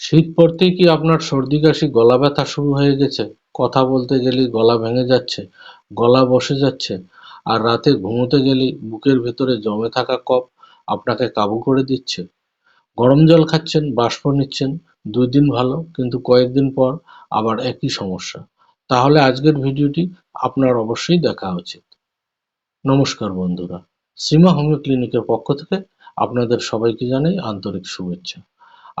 শীত পড়তেই কি আপনার সর্দি কাশি, গলা ব্যথা শুরু হয়ে গেছে? কথা বলতে গেলেই গলা ভেঙে যাচ্ছে, গলা বসে যাচ্ছে। আর রাতে ঘুমোতে গেলেই বুকের ভেতরে জমে থাকা কফ আপনাকে কাবু করে দিচ্ছে। গরম জল খাচ্ছেন, বাষ্প নিচ্ছেন, দুই দিন ভালো, কিন্তু কয়েকদিন পর আবার একই সমস্যা। তাহলে আজকের ভিডিওটি আপনার অবশ্যই দেখা উচিত। নমস্কার বন্ধুরা, সীমা হোমিও ক্লিনিকের পক্ষ থেকে আপনাদের সবাইকে জানাই আন্তরিক শুভেচ্ছা।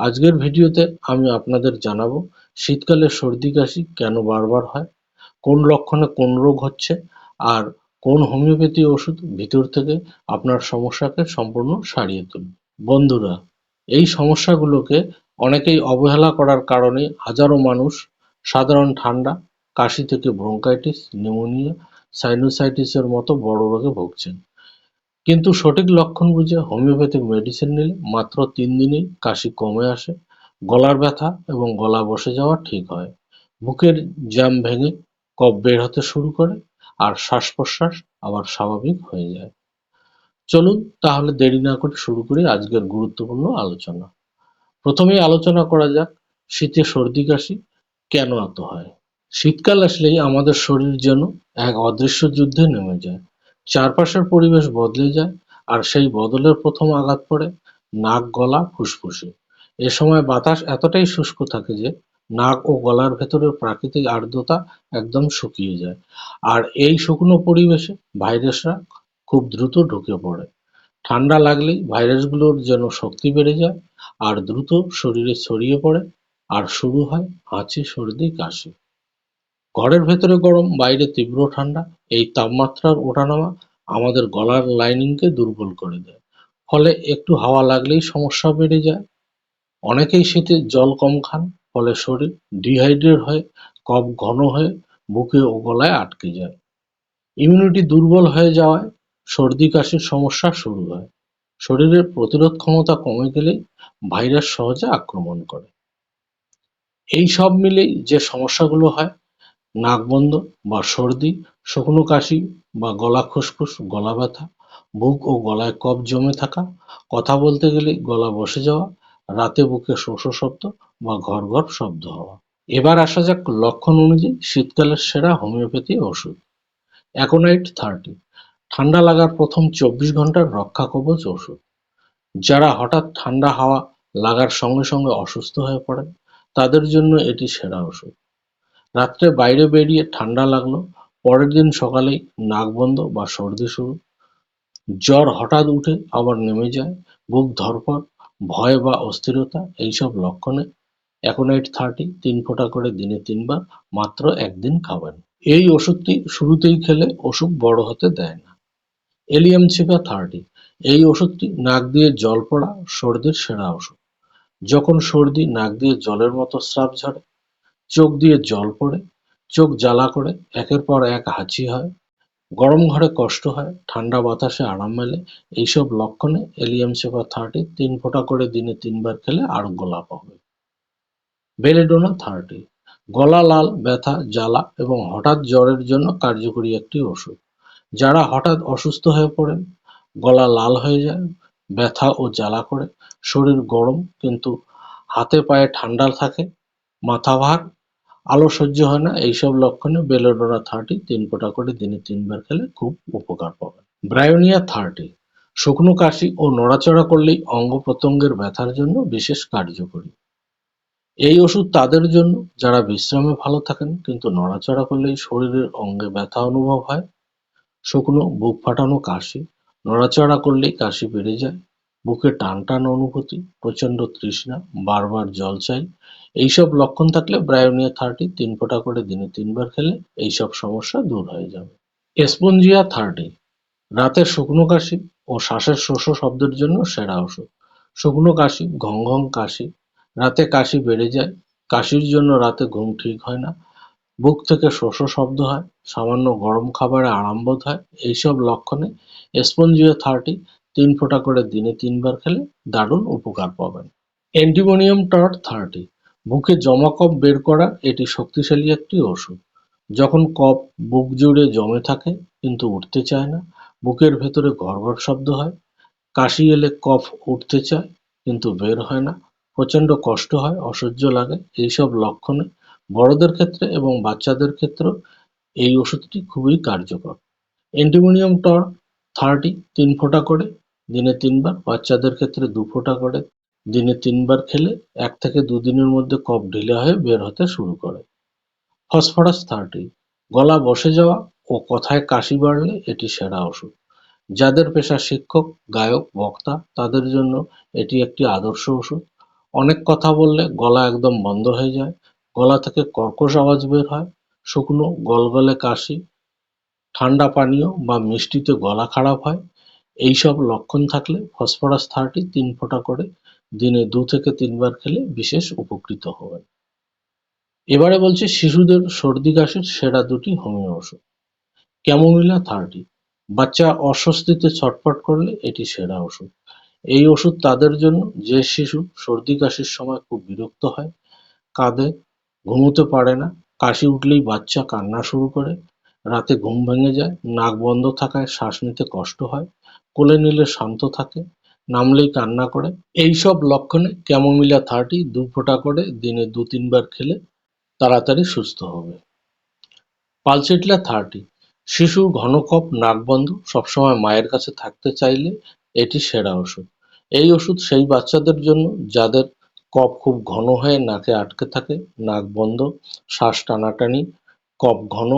আজকের ভিডিওতে আমি আপনাদের জানাব, শীতকালে সর্দি কাশি কেন বারবার হয়, কোন লক্ষণে কোন রোগ হচ্ছে, আর কোন হোমিওপ্যাথি ওষুধ ভিতর থেকে আপনার সমস্যাকে সম্পূর্ণ সারিয়ে তুলবে। বন্ধুরা, এই সমস্যাগুলোকে অনেকেই অবহেলা করার কারণে হাজারো মানুষ সাধারণ ঠান্ডা, কাশি থেকে ব্রঙ্কাইটিস নিউমোনিয়া সাইনোসাইটিসের মতো বড় রোগে ভুগছেন। কিন্তু সঠিক লক্ষণ বুঝে হোমিওপ্যাথিক মেডিসিন নিলে মাত্র তিন দিনেই কাশি কমে আসে, গলার ব্যথা এবং গলা বসে যাওয়া ঠিক হয়। বুকের জ্যাম ভেঙে কফ বের হতে শুরু করে আর শ্বাস প্রশ্বাস আবার স্বাভাবিক হয়ে যায়। চলুন তাহলে দেরি না করে শুরু করি আজকের গুরুত্বপূর্ণ আলোচনা। প্রথমেই আলোচনা করা যাক, শীতে সর্দি কাশি কেন এত হয়? শীতকাল আসলেই আমাদের শরীর যেন এক অদৃশ্য যুদ্ধে নেমে যায়। চারপাশের পরিবেশ বদলে যায় আর সেই বদলের প্রথম আঘাত পড়ে নাক, গলা, ফুসফুসে। এ সময় বাতাস এতটাই শুষ্ক থাকে যে নাক ও গলার ভেতরের প্রাকৃতিক আর্দ্রতা একদম শুকিয়ে যায়। আর এই শুকনো পরিবেশে ভাইরাসরা খুব দ্রুত ঢুকে পড়ে। ঠান্ডা লাগলেই ভাইরাসগুলোর যেন শক্তি বেড়ে যায় আর দ্রুত শরীরে ছড়িয়ে পড়ে আর শুরু হয় হাঁচি, সর্দি, কাশি। ঘরের ভেতরে গরম, বাইরে তীব্র ঠান্ডা, এই তাপমাত্রার ওঠানামা আমাদের গলার লাইনিংকে দুর্বল করে দেয়। ফলে একটু হাওয়া লাগলেই সমস্যা বেড়ে যায়। অনেকেই শীতে জল কম খান, ফলে শরীর ডিহাইড্রেট হয়ে, কফ ঘন হয়ে, বুকে ও গলায় আটকে যায়। ইমিউনিটি দুর্বল হয়ে যাওয়ায় সর্দি কাশির সমস্যা শুরু হয়। শরীরের প্রতিরোধ ক্ষমতা কমে গেলেই ভাইরাস সহজে আক্রমণ করে। এই সব মিলেই যে সমস্যাগুলো হয় নাক বন্ধ বা সর্দি, শুকনো কাশি বা গলা খুসখুস, গলা ব্যথা, বুক ও গলায় কফ জমে থাকা, কথা বলতে গেলে গলা বসে যাওয়া, রাতে বুকে শোষ শব্দ বা ঘর ঘর শব্দ হওয়া। এবার আসা যাক লক্ষণ অনুযায়ী শীতকালের সেরা হোমিওপ্যাথি ওষুধ। অ্যাকোনাইট থার্টি, ঠান্ডা লাগার প্রথম চব্বিশ ঘণ্টার রক্ষা কবচ ওষুধ। যারা হঠাৎ ঠান্ডা হাওয়া লাগার সঙ্গে সঙ্গে অসুস্থ হয়ে পড়ে তাদের জন্য এটি সেরা ওষুধ। রাত্রে বাইরে বেরিয়ে ঠান্ডা লাগল। পরের দিন সকালেই নাক বন্ধ বা সর্দি শুরু। জ্বর হঠাৎ উঠে আবার নেমে যায়। বুক ধরপড় ভয় বা অস্থিরতা, এইসব লক্ষণে অ্যাকোনাইট থার্টি তিন ফোঁটা করে দিনে তিনবার, মাত্র একদিন খাবেন। এই ওষুধটি শুরুতেই খেলে অসুখ বড় হতে দেয় না। এলিয়াম ছিপা থার্টি এই ওষুধটি নাক দিয়ে জল পড়া সর্দির সেরা ওষুধ। যখন সর্দি নাক দিয়ে জলের মতো স্রাব ঝরে চোখ দিয়ে জল পড়ে, চোখ জ্বালা করে, একের পর এক হাঁচি হয়, গরম ঘরে কষ্ট হয়, ঠান্ডা বাতাসে আরাম মেলে, এইসব লক্ষণে এলিয়াম সেভা থার্টি তিন ফোঁটা করে দিনে তিনবার খেলে আরোগ্য লাভ হবে। বেলেডোনা থার্টি, গলা লাল, ব্যথা, জ্বালা এবং হঠাৎ জ্বরের জন্য কার্যকরী একটি ওষুধ। যারা হঠাৎ অসুস্থ হয়ে পড়েন, গলা লাল হয়ে যায়, ব্যথা ও জ্বালা করে, শরীর গরম কিন্তু হাতে পায়ে ঠান্ডা থাকে, মাথা ভার আলো সহ্য হয় না। এইসব লক্ষণে বেলোডোনা থার্টি, তিন ফোঁটা করে দিনে তিনবার খেলে খুব উপকার পাবেন। ব্রায়োনিয়া থার্টি, শুকনো কাশি ও নড়াচড়া করলেই অঙ্গ প্রত্যঙ্গের ব্যথার জন্য বিশেষ কার্যকরী। এই ওষুধ তাদের জন্য, যারা বিশ্রামে ভালো থাকেন, কিন্তু নড়াচড়া করলেই শরীরের অঙ্গে ব্যথা অনুভব হয়। শুকনো, বুক ফাটানো কাশি, নড়াচড়া করলেই কাশি বেড়ে যায় বুকে টান টান অনুভূতি প্রচণ্ড তৃষ্ণা, বারবার জল চাই, এইসব লক্ষণ থাকলে ব্রায়োনিয়া থার্টি তিন ফোঁটা করে দিনে তিনবার খেলে এইসব সমস্যা দূর হয়ে যাবে। এসপঞ্জিয়া থার্টি রাতের শুকনো কাশি ও শ্বাসের শোষ শব্দের জন্য সেরা ওষুধ। শুকনো কাশি ঘং ঘং কাশি, রাতে কাশি বেড়ে যায়, কাশির জন্য রাতে ঘুম ঠিক হয় না, বুক থেকে শোষ শব্দ হয়, সামান্য গরম খাবারে আরাম বোধ হয়, এইসব লক্ষণে এসপঞ্জিয়া থার্টি তিন ফোঁটা করে দিনে তিনবার খেলে দারুণ উপকার পাবেন। অ্যান্টিমোনিয়াম টর্ট থার্টি, বুকে জমা কফ বের করা এটি শক্তিশালী একটি ওষুধ। যখন কফ বুক জুড়ে জমে থাকে কিন্তু উঠতে চায় না, বুকের ভেতরে ঘড়ঘড় শব্দ হয়, কাশি এলে কফ উঠতে চায় কিন্তু বের হয় না, প্রচণ্ড কষ্ট হয়, অসহ্য লাগে, এইসব লক্ষণে বড়দের ক্ষেত্রে এবং বাচ্চাদের ক্ষেত্রেও এই ওষুধটি খুবই কার্যকর। অ্যান্টিমোনিয়াম টর থার্টি, তিন ফোঁটা করে, দিনে তিনবার। বাচ্চাদের ক্ষেত্রে দু ফোঁটা করে। দিনে তিনবার খেলে এক থেকে দুদিনের মধ্যে কফ ঢিলে হয়ে বের হতে শুরু করে। ফসফরাস থার্টি, গলা বসে যাওয়া ও কথায় কাশি বাড়লে এটি সেরা ওষুধ। যাদের পেশা শিক্ষক, গায়ক, বক্তা, তাদের জন্য এটি একটি আদর্শ ওষুধ। অনেক কথা বললে গলা একদম বন্ধ হয়ে যায়। গলা থেকে কর্কশ আওয়াজ বের হয়। শুকনো, গলগলে কাশি ঠান্ডা পানীয় বা মিষ্টিতে গলা খারাপ হয়, এইসব লক্ষণ থাকলে ফসফরাস থার্টি তিন ফোঁটা করে দিনে দু থেকে তিনবার খেলে বিশেষ উপকৃত হবেন। এবারে বলছি শিশুদের সর্দি কাশির সেরা দুটি হোমিও ওষুধ। ক্যামোমিলা থার্টি বাচ্চা অস্বস্তিতে ছটফট করলে এটি সেরা ওষুধ। এই ওষুধ তাদের জন্য যে শিশু সর্দি কাশির সময় খুব বিরক্ত হয়, কাঁদে, ঘুমোতে পারে না, কাশি উঠলেই বাচ্চা কান্না শুরু করে রাতে ঘুম ভেঙে যায়, নাক বন্ধ থাকায় শ্বাস নিতে কষ্ট হয়, কোলে নিলে শান্ত থাকে, নামলেই কান্না করে। এইসব লক্ষণে ক্যামোমিলা থার্টি দু ফোঁটা করে দিনে দু তিনবার খেলে তাড়াতাড়ি সুস্থ হবে। পালসেটলা থার্টি, শিশুর ঘন কফ, নাক বন্ধ, সবসময় মায়ের কাছে থাকতে চাইলে এটি সেরা ওষুধ। এই ওষুধ সেই বাচ্চাদের জন্য যাদের কফ খুব ঘন হয়ে নাকে আটকে থাকে, নাক বন্ধ, শ্বাস টানাটানি, কফ ঘন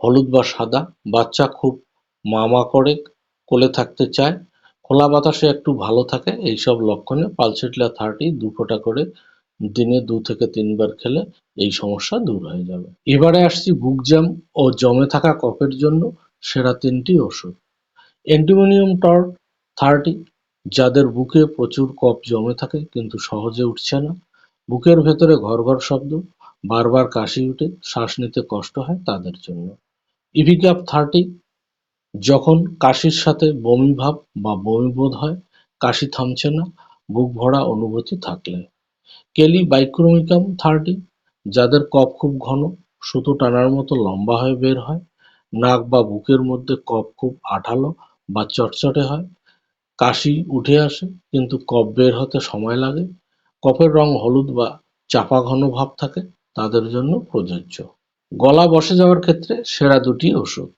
হলুদ বা সাদা, বাচ্চা খুব মামা করে কোলে থাকতে চায়, খোলা বাতাসে একটু ভালো থাকে, এইসব লক্ষণে পালসেটলা থার্টি দু ফোঁটা করে দিনে দু থেকে তিনবার খেলে এই সমস্যা দূর হয়ে যাবে। এবারে আসছি বুক জ্যাম ও জমে থাকা কফের জন্য সেরা তিনটি ওষুধ। অ্যান্টিমোনিয়াম টর থার্টি, যাদের বুকে প্রচুর কফ জমে থাকে কিন্তু সহজে উঠছে না। বুকের ভেতরে ঘর ঘর শব্দ, বারবার কাশি উঠে, শ্বাস নিতে কষ্ট হয় তাদের জন্য। ইভিক্যাপ থার্টি যখন কাশির সাথে বমি ভাব বা বমি বোধ হয়, কাশি থামছে না, বুক ভরা অনুভূতি থাকলে। কেলি বাইক্রোমিকাম থার্টি যাদের কফ খুব ঘন, সুতো টানার মতো লম্বা হয়ে বের হয়, নাক বা বুকের মধ্যে কফ খুব আঠালো বা চটচটে হয়, কাশি উঠে আসে, কিন্তু কফ বের হতে সময় লাগে, কফের রং হলুদ বা চাপা ঘন ভাব থাকে, তাদের জন্য প্রযোজ্য। গলা বসে যাওয়ার ক্ষেত্রে সেরা দুটি ওষুধ।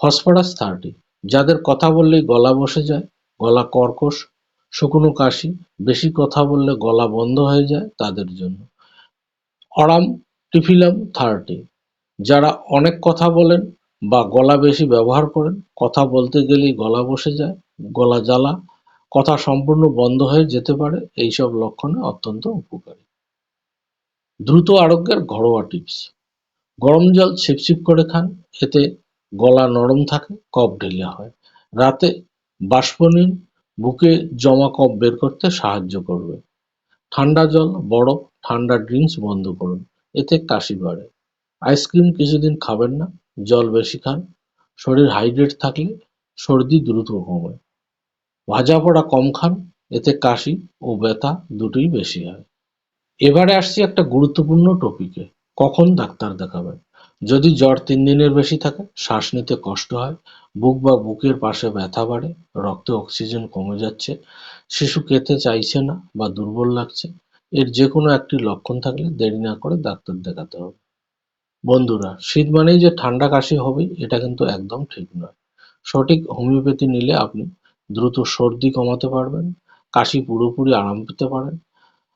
ফসফরাস থার্টি যাদের কথা বললেই গলা বসে যায়, গলা কর্কশ, শুকনো কাশি, বেশি কথা বললে গলা বন্ধ হয়ে যায় তাদের জন্য। অরাম টিফিলাম থার্টি যারা অনেক কথা বলেন বা গলা বেশি ব্যবহার করেন, কথা বলতে গেলেই গলা বসে যায়, গলা জ্বালা, কথা সম্পূর্ণ বন্ধ হয়ে যেতে পারে, এইসব লক্ষণে অত্যন্ত উপকারী। দ্রুত আরোগ্যের ঘরোয়া টিপস গরম জল ছিপছিপ করে খান, এতে গলা নরম থাকে, কফ ঢিলে হয়। রাতে বাষ্প নিন, বুকে জমা কফ বের করতে সাহায্য করবে। ঠান্ডা জল, বরফ, ঠান্ডা ড্রিঙ্কস বন্ধ করুন, এতে কাশি বাড়ে। আইসক্রিম কিছুদিন খাবেন না, জল বেশি খান। শরীর হাইড্রেট থাকলে সর্দি দ্রুত কমে। ভাজা পোড়া কম খান, এতে কাশি ও ব্যথা দুটোই বেশি হয়। এবারে আসছি একটা গুরুত্বপূর্ণ টপিকে কখন ডাক্তার দেখাবেন? যদি জ্বর তিন দিনের বেশি থাকে, শ্বাস নিতে কষ্ট হয়, বুক বা বুকের পাশে ব্যথা বাড়ে, রক্তে অক্সিজেন কমে যাচ্ছে, শিশু খেতে চাইছে না বা দুর্বল লাগছে, এর যে কোনো একটি লক্ষণ থাকলে দেরি না করে ডাক্তার দেখাতে হবে। বন্ধুরা, শীত মানেই যে ঠান্ডা কাশি হবে এটা কিন্তু একদম ঠিক নয়। সঠিক হোমিওপ্যাথি নিলে আপনি দ্রুত সর্দি কমাতে পারবেন, কাশি পুরোপুরি আরাম পেতে পারেন,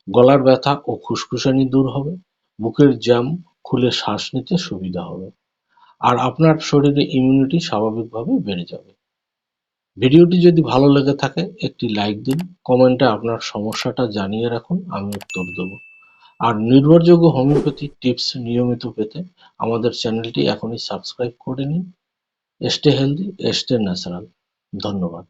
গলার ব্যথা ও খুসখুসানি দূর হবে বুকের জ্যাম খুলে শ্বাস নিতে সুবিধা হবে। আর আপনার শরীরে ইমিউনিটি স্বাভাবিকভাবে বেড়ে যাবে। ভিডিওটি যদি ভালো লেগে থাকে, একটি লাইক দিন কমেন্টে আপনার সমস্যাটা জানিয়ে রাখুন, আমি উত্তর দেবো। আর নির্ভরযোগ্য হোমিওপ্যাথি টিপস নিয়মিত পেতে আমাদের চ্যানেলটি এখনই সাবস্ক্রাইব করে নিন। স্টে হেলদি স্টে ন্যাচারাল ধন্যবাদ।